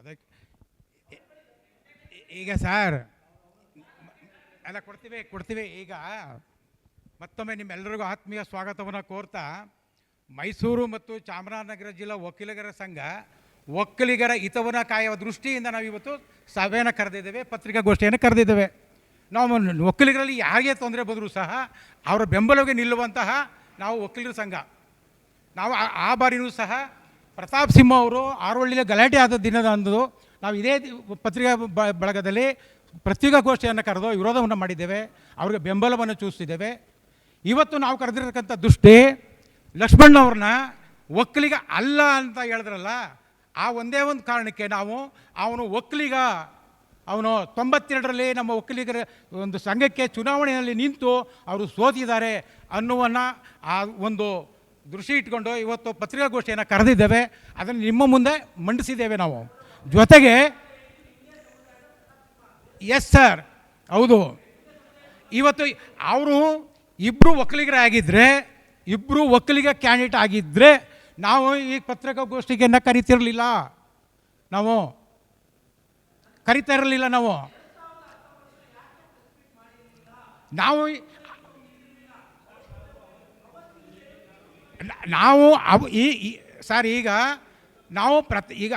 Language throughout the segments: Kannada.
ಅದಕ್ಕೆ ಈ- ಈ- ಈಗ ಸರ್ ಎಲ್ಲ ಕೊಡ್ತೀವಿ ಕೊಡ್ತೀವಿ, ಈಗ ಮತ್ತೊಮ್ಮೆ ನಿಮ್ಮೆಲ್ಲರಿಗೂ ಆತ್ಮೀಯ ಸ್ವಾಗತವನ್ನು ಕೋರ್ತಾ, ಮೈಸೂರು ಮತ್ತು ಚಾಮರಾಜನಗರ ಜಿಲ್ಲಾ ಒಕ್ಕಲಿಗರ ಸಂಘ ಒಕ್ಕಲಿಗರ ಹಿತವನ ಕಾಯುವ ದೃಷ್ಟಿಯಿಂದ ನಾವು ಇವತ್ತು ಸಭೆಯನ್ನು ಕರೆದಿದ್ದೇವೆ, ಪತ್ರಿಕಾಗೋಷ್ಠಿಯನ್ನು ಕರೆದಿದ್ದೇವೆ. ನಾವು ಒಕ್ಕಲಿಗರಲ್ಲಿ ಯಾರಿಗೆ ತೊಂದರೆ ಬಂದರೂ ಸಹ, ಅವರ ಬೆಂಬಲವಾಗಿ ನಿಲ್ಲುವಂತಹ ನಾವು ಒಕ್ಕಲಿಗರ ಸಂಘ. ನಾವು ಆ ಬಾರಿನೂ ಸಹ ಪ್ರತಾಪ್ ಸಿಂಹ ಅವರು ಆರೋಳ್ಳಿಯ ಗಲಾಟೆ ಆದ ದಿನದ ಅಂದು ನಾವು ಇದೇ ಪತ್ರಿಕಾ ಬ- ಬಳಗದಲ್ಲಿ ಪತ್ರಿಕಾಗೋಷ್ಠಿಯನ್ನು ಕರೆದು ವಿರೋಧವನ್ನು ಮಾಡಿದ್ದೇವೆ. ಅವರಿಗೆ ಬೆಂಬಲವನ್ನು ಸೂಚಿಸಿದ್ದೇವೆ. ಇವತ್ತು ನಾವು ಕರೆದಿರತಕ್ಕಂಥ ದೃಷ್ಟಿ ಲಕ್ಷ್ಮಣ್ಣವ್ರನ್ನ ಒಕ್ಕಲಿಗ ಅಲ್ಲ ಅಂತ ಹೇಳಿದ್ರಲ್ಲ, ಆ ಒಂದೇ ಒಂದು ಕಾರಣಕ್ಕೆ ನಾವು ಅವನು ಒಕ್ಕಲಿಗ, ಅವನು ತೊಂಬತ್ತೆರಡರಲ್ಲಿ ನಮ್ಮ ಒಕ್ಕಲಿಗರ ಒಂದು ಸಂಘಕ್ಕೆ ಚುನಾವಣೆಯಲ್ಲಿ ನಿಂತು ಅವರು ಸೋತಿದ್ದಾರೆ ಅನ್ನುವನ್ನ ಆ ಒಂದು ದೃಷ್ಟಿ ಇಟ್ಕೊಂಡು ಇವತ್ತು ಪತ್ರಿಕಾಗೋಷ್ಠಿಯನ್ನು ಕರೆದಿದ್ದೇವೆ. ಅದನ್ನು ನಿಮ್ಮ ಮುಂದೆ ಮಂಡಿಸಿದ್ದೇವೆ ನಾವು. ಜೊತೆಗೆ ಎಸ್ ಸರ್ ಹೌದು. ಇವತ್ತು ಅವರು ಇಬ್ಬರು ಒಕ್ಕಲಿಗರಾಗಿದ್ದರೆ ಇಬ್ಬರು ಒಕ್ಕಲಿಗ ಕ್ಯಾಂಡಿಡೇಟ್ ಆಗಿದ್ದರೆ ನಾವು ಈ ಪತ್ರಿಕಾಗೋಷ್ಠಿಗೆನ್ನ ಕರಿತಿರಲಿಲ್ಲ. ನಾವು ಕರಿತಾ ಇರಲಿಲ್ಲ ನಾವು. ನಾವು ನಾವು ಅವು ಈ ಸರ್, ಈಗ ನಾವು ಪ್ರತ್ ಈಗ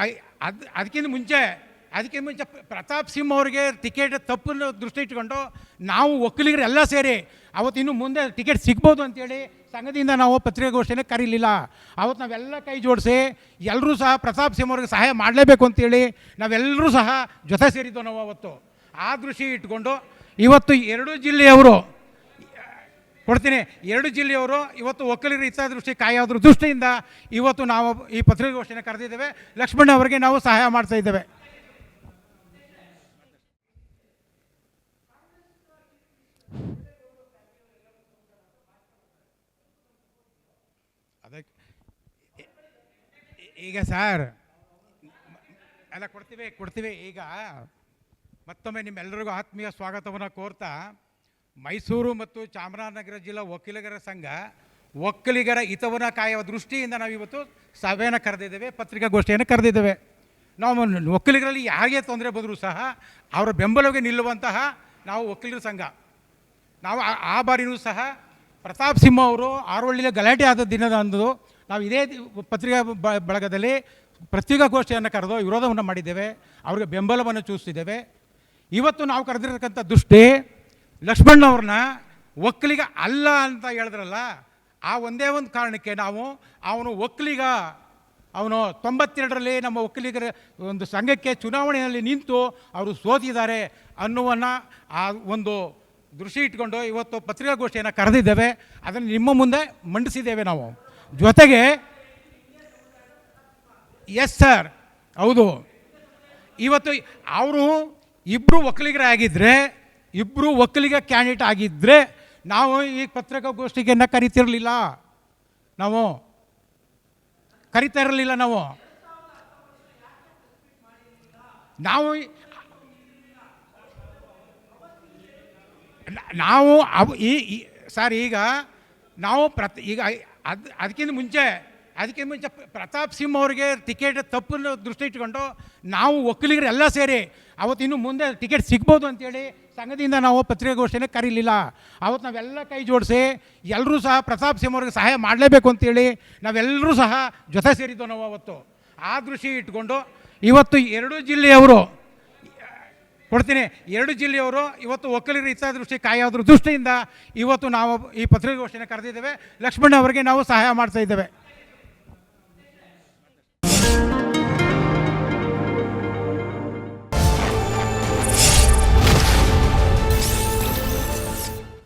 ಅದು ಅದಕ್ಕಿಂತ ಮುಂಚೆ ಅದಕ್ಕಿಂತ ಮುಂಚೆ ಪ್ರತಾಪ್ ಸಿಂಹ ಅವರಿಗೆ ಟಿಕೆಟ್ ತಪ್ಪನ್ನು ದೃಷ್ಟಿ ಇಟ್ಕೊಂಡು ನಾವು ಒಕ್ಕಲಿಗರು ಎಲ್ಲ ಸೇರಿ ಅವತ್ತು ಇನ್ನು ಮುಂದೆ ಟಿಕೆಟ್ ಸಿಗ್ಬೋದು ಅಂತೇಳಿ ಸಂಘದಿಂದ ನಾವು ಪತ್ರಿಕಾಗೋಷ್ಠಿನೇ ಕರೀಲಿಲ್ಲ. ಅವತ್ತು ನಾವೆಲ್ಲ ಕೈ ಜೋಡಿಸಿ ಎಲ್ಲರೂ ಸಹ ಪ್ರತಾಪ್ ಸಿಂಹ ಅವ್ರಿಗೆ ಸಹಾಯ ಮಾಡಲೇಬೇಕು ಅಂತೇಳಿ ನಾವೆಲ್ಲರೂ ಸಹ ಜೊತೆ ಸೇರಿದ್ದೋ ನಾವು ಅವತ್ತು. ಆ ದೃಷ್ಟಿ ಇಟ್ಕೊಂಡು ಇವತ್ತು ಎರಡೂ ಜಿಲ್ಲೆಯವರು ಕೊಡ್ತೀನಿ. ಎರಡು ಜಿಲ್ಲೆಯವರು ಇವತ್ತು ಒಕ್ಕಲಿಗರ ಹಿತದೃಷ್ಟಿ ಕಾಯೋದ್ರ ದೃಷ್ಟಿಯಿಂದ ಇವತ್ತು ನಾವು ಈ ಪತ್ರಿಕಾಗೋಷ್ಠಿನ ಕರೆದಿದ್ದೇವೆ. ಲಕ್ಷ್ಮಣ ಅವರಿಗೆ ನಾವು ಸಹಾಯ ಮಾಡ್ತಾ ಇದ್ದೇವೆ. ಅದಕ್ಕೆ ಈಗ ಸರ್ ಎಲ್ಲ ಕೊಡ್ತೀವಿ ಕೊಡ್ತೀವಿ ಈಗ ಮತ್ತೊಮ್ಮೆ ನಿಮ್ಮೆಲ್ಲರಿಗೂ ಆತ್ಮೀಯ ಸ್ವಾಗತವನ್ನು ಕೋರ್ತಾ ಮೈಸೂರು ಮತ್ತು ಚಾಮರಾಜನಗರ ಜಿಲ್ಲಾ ವಕೀಲಗರ ಸಂಘ ಒಕ್ಕಲಿಗರ ಹಿತವನ್ನು ಕಾಯುವ ದೃಷ್ಟಿಯಿಂದ ನಾವು ಇವತ್ತು ಸಭೆಯನ್ನು ಕರೆದಿದ್ದೇವೆ, ಪತ್ರಿಕಾಗೋಷ್ಠಿಯನ್ನು ಕರೆದಿದ್ದೇವೆ. ನಾವು ಒಕ್ಕಲಿಗರಲ್ಲಿ ಯಾರಿಗೆ ತೊಂದರೆ ಬಂದರೂ ಸಹ ಅವರ ಬೆಂಬಲವಾಗಿ ನಿಲ್ಲುವಂತಹ ನಾವು ಒಕ್ಕಲಿಗರ ಸಂಘ. ನಾವು ಆ- ಬಾರಿನೂ ಸಹ ಪ್ರತಾಪ್ ಸಿಂಹ ಅವರು ಆರುವಳ್ಳಿಯ ಗಲಾಟೆ ಆದ ದಿನದ ಅಂದು ನಾವು ಇದೇ ಪತ್ರಿಕಾ ಬಳಗದಲ್ಲಿ ಪತ್ರಿಕಾಗೋಷ್ಠಿಯನ್ನು ಕರೆದು ವಿರೋಧವನ್ನು ಮಾಡಿದ್ದೇವೆ, ಅವರಿಗೆ ಬೆಂಬಲವನ್ನು ಚೂಸ್ತಿದ್ದೇವೆ. ಇವತ್ತು ನಾವು ಕರೆದಿರತಕ್ಕಂಥ ದೃಷ್ಟಿ ಲಕ್ಷ್ಮಣ್ಣವ್ರನ್ನ ಒಕ್ಕಲಿಗ ಅಲ್ಲ ಅಂತ ಹೇಳಿದ್ರಲ್ಲ, ಆ ಒಂದೇ ಒಂದು ಕಾರಣಕ್ಕೆ ನಾವು ಅವನು ಒಕ್ಕಲಿಗ, ಅವನು ತೊಂಬತ್ತೆರಡರಲ್ಲಿ ನಮ್ಮ ಒಕ್ಕಲಿಗರ ಒಂದು ಸಂಘಕ್ಕೆ ಚುನಾವಣೆಯಲ್ಲಿ ನಿಂತು ಅವರು ಸೋತಿದ್ದಾರೆ ಅನ್ನುವನ್ನ ಆ ಒಂದು ದೃಷ್ಟಿ ಇಟ್ಕೊಂಡು ಇವತ್ತು ಪತ್ರಿಕಾಗೋಷ್ಠಿಯನ್ನು ಕರೆದಿದ್ದೇವೆ. ಅದನ್ನು ನಿಮ್ಮ ಮುಂದೆ ಮಂಡಿಸಿದ್ದೇವೆ ನಾವು. ಜೊತೆಗೆ ಎಸ್ ಸರ್, ಹೌದು. ಇವತ್ತು ಅವರು ಇಬ್ಬರು ಒಕ್ಕಲಿಗರಾಗಿದ್ದರೆ ಇಬ್ಬರು ಒಕ್ಕಲಿಗ ಕ್ಯಾಂಡಿಡೇಟ್ ಆಗಿದ್ದರೆ ನಾವು ಈ ಪತ್ರಿಕಾಗೋಷ್ಠಿಗೆನ್ನ ಕರಿತಿರಲಿಲ್ಲ ನಾವು. ಕರಿತಾ ಇರಲಿಲ್ಲ ನಾವು. ನಾವು ನಾವು ಅವು ಈ ಸರ್ ಈಗ ನಾವು ಪ್ರತಿ ಈಗ ಅದು ಅದಕ್ಕಿಂತ ಮುಂಚೆ ಅದಕ್ಕಿಂತ ಮುಂಚೆ ಪ್ರತಾಪ್ ಸಿಂಹ ಅವರಿಗೆ ಟಿಕೆಟ್ ತಪ್ಪನ್ನು ದೃಷ್ಟಿ ಇಟ್ಕೊಂಡು ನಾವು ಒಕ್ಕಲಿಗರು ಎಲ್ಲ ಸೇರಿ ಅವತ್ತು ಇನ್ನು ಮುಂದೆ ಟಿಕೆಟ್ ಸಿಗ್ಬೋದು ಅಂತೇಳಿ ಸಂಘದಿಂದ ನಾವು ಪತ್ರಿಕಾಗೋಷ್ಠಿನ ಕರೀಲಿಲ್ಲ. ಅವತ್ತು ನಾವೆಲ್ಲ ಕೈ ಜೋಡಿಸಿ ಎಲ್ಲರೂ ಸಹ ಪ್ರತಾಪ್ ಸಿಂಹ ಅವ್ರಿಗೆ ಸಹಾಯ ಮಾಡಲೇಬೇಕು ಅಂತೇಳಿ ನಾವೆಲ್ಲರೂ ಸಹ ಜೊತೆ ಸೇರಿದ್ದೋ ನಾವು ಅವತ್ತು. ಆ ದೃಷ್ಟಿ ಇಟ್ಕೊಂಡು ಇವತ್ತು ಎರಡು ಜಿಲ್ಲೆಯವರು, ಕೊಡ್ತೀನಿ, ಎರಡು ಜಿಲ್ಲೆಯವರು ಇವತ್ತು ಒಕ್ಕಲಿಗರ ಹಿತದೃಷ್ಟಿ ಕಾಯೋದ್ರ ದೃಷ್ಟಿಯಿಂದ ಇವತ್ತು ನಾವು ಈ ಪತ್ರಿಕಾಗೋಷ್ಠಿನ ಕರೆದಿದ್ದೇವೆ. ಲಕ್ಷ್ಮಣ ಅವರಿಗೆ ನಾವು ಸಹಾಯ ಮಾಡ್ತಾ ಇದ್ದೇವೆ.